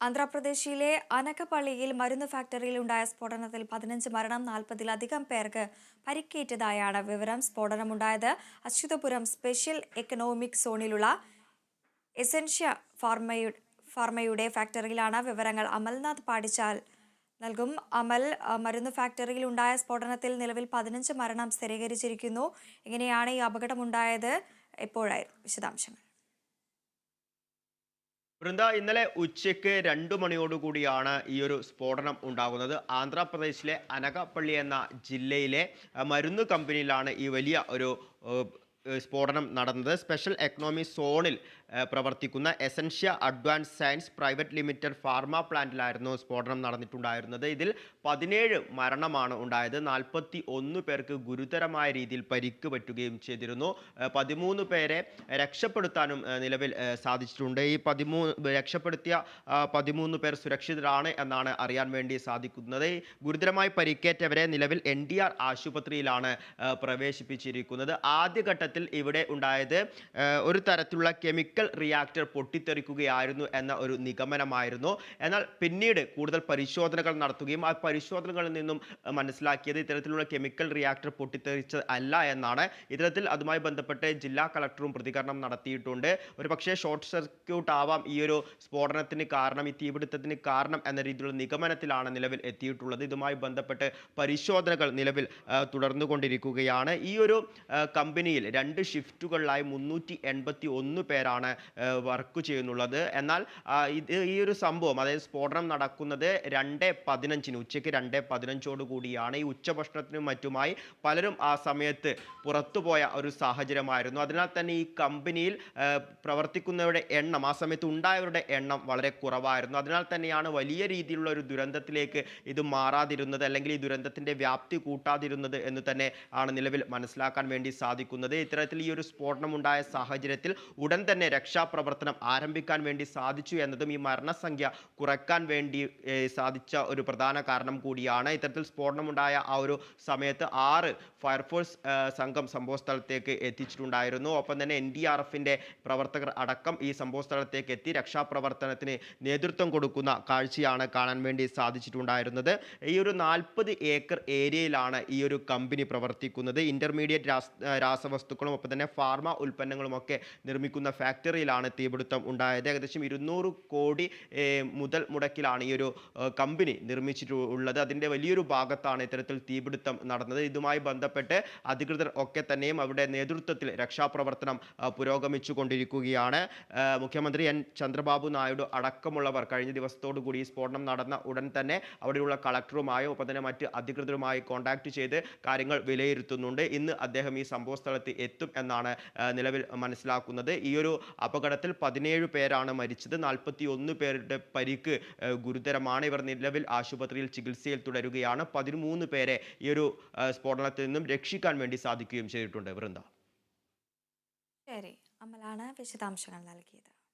ആന്ധ്രാപ്രദേശിലെ അനക്കപ്പള്ളിയിൽ മരുന്ന് ഫാക്ടറിയിൽ ഉണ്ടായ സ്ഫോടനത്തിൽ പതിനഞ്ച് മരണം നാൽപ്പതിലധികം പേർക്ക് പരിക്കേറ്റതായാണ് വിവരം. സ്ഫോടനമുണ്ടായത് അച്യുതപുരം സ്പെഷ്യൽ എക്കണോമിക് സോണിലുള്ള എസൻഷ്യ ഫാർമയു ഫാർമയുടെ ഫാക്ടറിയിലാണ് വിവരങ്ങൾ. അമൽനാഥ് പാടിച്ചാൽ നൽകും. അമൽ മരുന്ന് ഫാക്ടറിയിൽ ഉണ്ടായ സ്ഫോടനത്തിൽ നിലവിൽ പതിനഞ്ച് മരണം സ്ഥിരീകരിച്ചിരിക്കുന്നു. എങ്ങനെയാണ് ഈ അപകടമുണ്ടായത്. എപ്പോഴായിരുന്നു വിശദാംശങ്ങൾ. വൃന്ദ ഇന്നലെ ഉച്ചയ്ക്ക് രണ്ടു മണിയോടുകൂടിയാണ് ഈ ഒരു സ്ഫോടനം ഉണ്ടാകുന്നത്. ആന്ധ്രാപ്രദേശിലെ അനകപ്പള്ളി എന്ന ജില്ലയിലെ മരുന്ന് കമ്പനിയിലാണ് ഈ വലിയ ഒരു സ്ഫോടനം നടന്നത്. സ്പെഷ്യൽ എക്കണോമി സോണിൽ പ്രവർത്തിക്കുന്ന Essentia advance science private limited pharma പ്ലാന്റിലായിരുന്നു സ്ഫോടനം നടന്നിട്ടുണ്ടായിരുന്നത്. ഇതിൽ പതിനേഴ് മരണമാണ് ഉണ്ടായത്. നാൽപ്പത്തി ഒന്ന് പേർക്ക് ഗുരുതരമായ രീതിയിൽ പരിക്ക് പറ്റുകയും ചെയ്തിരുന്നു. പതിമൂന്ന് പേരെ രക്ഷപ്പെടുത്താനും നിലവിൽ സാധിച്ചിട്ടുണ്ട്. ഈ പതിമൂന്ന് രക്ഷപ്പെടുത്തിയ പതിമൂന്ന് പേർ സുരക്ഷിതരാണ് എന്നാണ് അറിയാൻ വേണ്ടി സാധിക്കുന്നത്. ഗുരുതരമായി പരിക്കേറ്റവരെ നിലവിൽ എൻ ആശുപത്രിയിലാണ് പ്രവേശിപ്പിച്ചിരിക്കുന്നത്. ആദ്യഘട്ടത്തിൽ ഇവിടെ ഉണ്ടായത് ഒരു തരത്തിലുള്ള കെമിക്കൽ റിയാക്ടർ പൊട്ടിത്തെറിക്കുകയായിരുന്നു എന്ന ഒരു നിഗമനമായിരുന്നു. എന്നാൽ പിന്നീട് കൂടുതൽ പരിശോധനകൾ നടത്തുകയും ആ പരിശോധനകളിൽ നിന്നും മനസ്സിലാക്കിയത് ഇത്തരത്തിലുള്ള കെമിക്കൽ റിയാക്ടർ പൊട്ടിത്തെറിച്ചത് അല്ല എന്നാണ്. ഇത്തരത്തിൽ അതുമായി ബന്ധപ്പെട്ട് ജില്ലാ കളക്ടറും പ്രതികരണം നടത്തിയിട്ടുണ്ട്. ഒരു പക്ഷേ ഷോർട്ട് സർക്യൂട്ട് ആവാം ഈ ഒരു സ്ഫോടനത്തിന് കാരണം ഈ തീപിടുത്തത്തിന് കാരണം എന്ന രീതിയിലുള്ള നിഗമനത്തിലാണ് നിലവിൽ എത്തിയിട്ടുള്ളത്. ഇതുമായി ബന്ധപ്പെട്ട് പരിശോധനകൾ നിലവിൽ തുടർന്നുകൊണ്ടിരിക്കുകയാണ്. ഈ ഒരു കമ്പനിയിൽ രണ്ട് ഷിഫ്റ്റുകളിലായി മുന്നൂറ്റി എൺപത്തി ഒന്ന് പേരാണ് വർക്ക് ചെയ്യുന്നുള്ളത്. എന്നാൽ ഇത് ഈ ഒരു സംഭവം അതായത് സ്ഫോടനം നടക്കുന്നത് രണ്ട് പതിനഞ്ചിന് ഉച്ചയ്ക്ക് രണ്ട് പതിനഞ്ചോട് കൂടിയാണ്. ഈ ഉച്ചഭക്ഷണത്തിനും മറ്റുമായി പലരും ആ സമയത്ത് പുറത്തുപോയ ഒരു സാഹചര്യമായിരുന്നു. അതിനാൽ തന്നെ ഈ കമ്പനിയിൽ പ്രവർത്തിക്കുന്നവരുടെ എണ്ണം ആ സമയത്ത് ഉണ്ടായവരുടെ എണ്ണം വളരെ കുറവായിരുന്നു. അതിനാൽ തന്നെയാണ് വലിയ രീതിയിലുള്ള ഒരു ദുരന്തത്തിലേക്ക് ഇത് മാറാതിരുന്നത് അല്ലെങ്കിൽ ഈ ദുരന്തത്തിന്റെ വ്യാപ്തി കൂട്ടാതിരുന്നത് എന്ന് തന്നെ ആണ് നിലവിൽ മനസ്സിലാക്കാൻ വേണ്ടി സാധിക്കുന്നത്. ഇത്തരത്തിൽ ഈ ഒരു സ്ഫോടനം ഉണ്ടായ സാഹചര്യത്തിൽ ഉടൻ തന്നെ രക്ഷാപ്രവർത്തനം ആരംഭിക്കാൻ വേണ്ടി സാധിച്ചു എന്നതും ഈ മരണസംഖ്യ കുറയ്ക്കാൻ വേണ്ടി സാധിച്ച ഒരു പ്രധാന കാരണം കൂടിയാണ്. ഇത്തരത്തിൽ സ്ഫോടനം ഉണ്ടായ ആ ഒരു സമയത്ത് ആറ് ഫയർഫോഴ്സ് സംഘം സംഭവസ്ഥലത്തേക്ക് എത്തിച്ചിട്ടുണ്ടായിരുന്നു. ഒപ്പം തന്നെ എൻ ഡി ആർ എഫിന്റെ പ്രവർത്തകർ അടക്കം ഈ സംഭവസ്ഥലത്തേക്ക് എത്തി രക്ഷാപ്രവർത്തനത്തിന് നേതൃത്വം കൊടുക്കുന്ന കാഴ്ചയാണ് കാണാൻ വേണ്ടി സാധിച്ചിട്ടുണ്ടായിരുന്നത്. ഈ ഒരു നാൽപ്പത് ഏക്കർ ഏരിയയിലാണ് ഈ ഒരു കമ്പനി പ്രവർത്തിക്കുന്നത്. ഇന്റർമീഡിയറ്റ് രാസ രാസവസ്തുക്കളും ഒപ്പം തന്നെ ഫാർമ ഉൽപ്പന്നങ്ങളും ഒക്കെ നിർമ്മിക്കുന്ന ഫാക്ടറിയിലാണ് തീപിടുത്തം ഉണ്ടായത്. ഏകദേശം ഇരുന്നൂറ് കോടി മുതൽ മുടക്കിലാണ് ഈ ഒരു കമ്പനി നിർമ്മിച്ചിട്ടുള്ളത് അതിന്റെ വലിയൊരു ഭാഗത്താണ് ഇത്തരത്തിൽ തീപിടുത്തം നടന്നത്. ഇതുമായി ബന്ധപ്പെട്ട് അധികൃതർ ഒക്കെ തന്നെയും അവരുടെ നേതൃത്വത്തിൽ രക്ഷാപ്രവർത്തനം പുരോഗമിച്ചു കൊണ്ടിരിക്കുകയാണ് മുഖ്യമന്ത്രി എൻ. ചന്ദ്രബാബു നായിഡു അടക്കമുള്ളവർ കഴിഞ്ഞ ദിവസത്തോടു കൂടി ഈ സ്ഫോടനം നടന്ന ഉടൻ തന്നെ അവിടെയുള്ള കളക്ടറുമായോ ഒപ്പം തന്നെ മറ്റ് അധികൃതരുമായി കോൺടാക്ട് ചെയ്ത് കാര്യങ്ങൾ വിലയിരുത്തുന്നുണ്ട്. ഇന്ന് അദ്ദേഹം ഈ സംഭവ സ്ഥലത്ത് എത്തും എന്നാണ് നിലവിൽ മനസ്സിലാക്കുന്നത്. ഈ ഒരു അപകടത്തിൽ പതിനേഴ് പേരാണ് മരിച്ചത്. നാൽപ്പത്തി ഒന്ന് പേരുടെ പരിക്ക് ഗുരുതരമാണ്. ഇവർ നിലവിൽ ആശുപത്രിയിൽ ചികിത്സയിൽ തുടരുകയാണ്. പതിമൂന്ന് പേരെ ഈ ഒരു സ്ഫോടനത്തിൽ നിന്നും രക്ഷിക്കാൻ വേണ്ടി സാധിക്കുകയും ചെയ്തിട്ടുണ്ട്. വൃന്ദ ശരി. അമലാണ് വിശദാംശങ്ങൾ നൽകിയത്.